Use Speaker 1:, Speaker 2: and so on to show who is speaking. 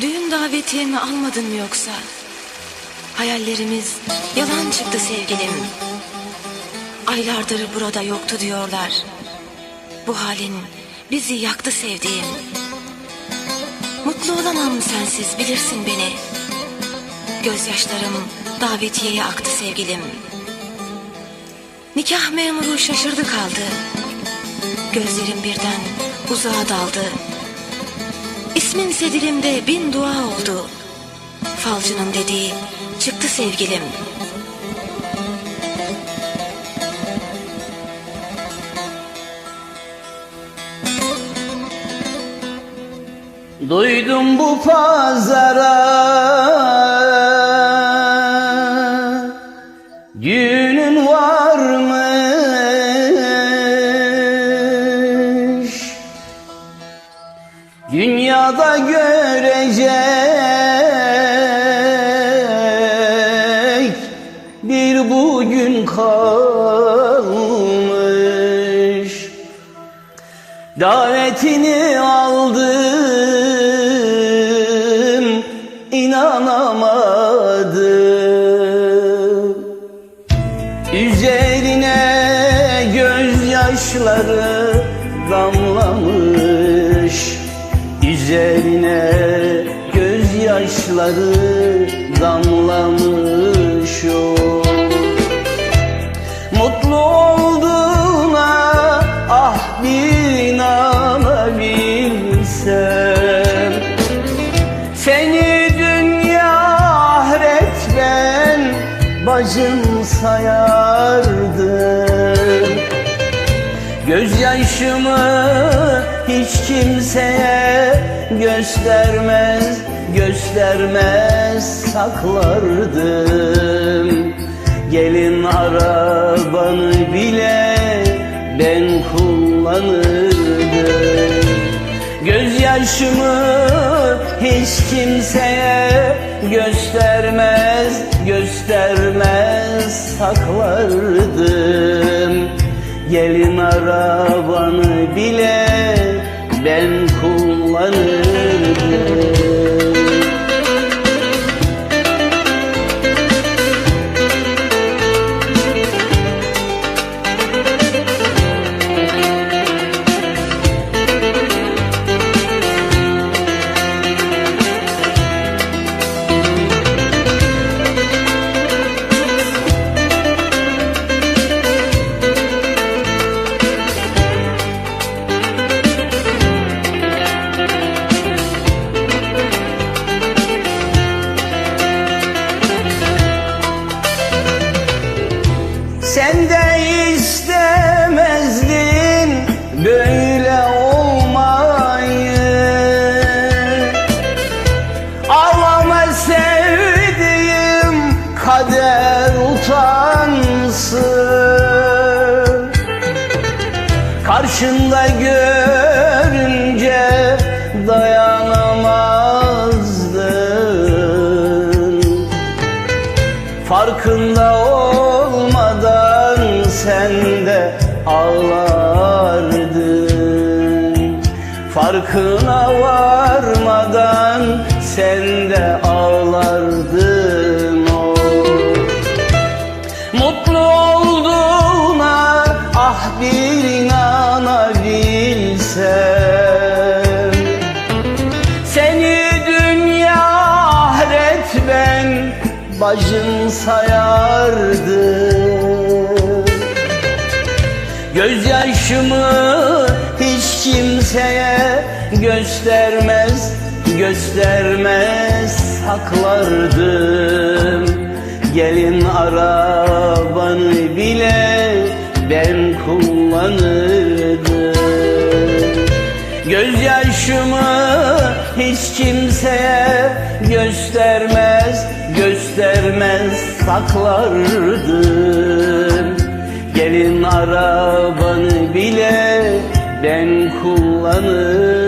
Speaker 1: Düğün davetiyemi almadın mı yoksa? Hayallerimiz yalan çıktı sevgilim. Aylardır burada yoktu diyorlar. Bu halin bizi yaktı sevdiğim. Mutlu olamam sensiz bilirsin beni. Gözyaşlarım davetiyeye aktı sevgilim. Nikah memuru şaşırdı kaldı. Gözlerim birden uzağa daldı. İsmin sedilimde bin dua oldu. Falcının dediği çıktı sevgilim.
Speaker 2: Duydum bu pazara Düğünün Görecek. Bir bugün kalmış. Davetini aldım inanamadım. Üzerine gözyaşları gözyaşları damlamış o Mutlu olduğuna ah bir inanabilsem Seni dünya ahiret ben bacım sayardım Gözyaşımı hiç kimseye göstermez göstermez saklardım. Gelin arabanı bile ben kullanırdım. Gözyaşımı hiç kimseye göstermez göstermez saklardım. Gelin arabanı bile ben kullanırdım sen de ağlardın Farkına varmadan sen de ağlardın o Mutlu olduğuna ah bir inanabilsem. Seni dünya ahiret ben bacım sayardım Gözyaşımı hiç kimseye göstermez göstermez. Saklardım Gelin arabanı bile ben kullanırdım. Gözyaşımı hiç kimseye göstermez göstermez. Saklardım Gelin arabanı bile ben kullanırdım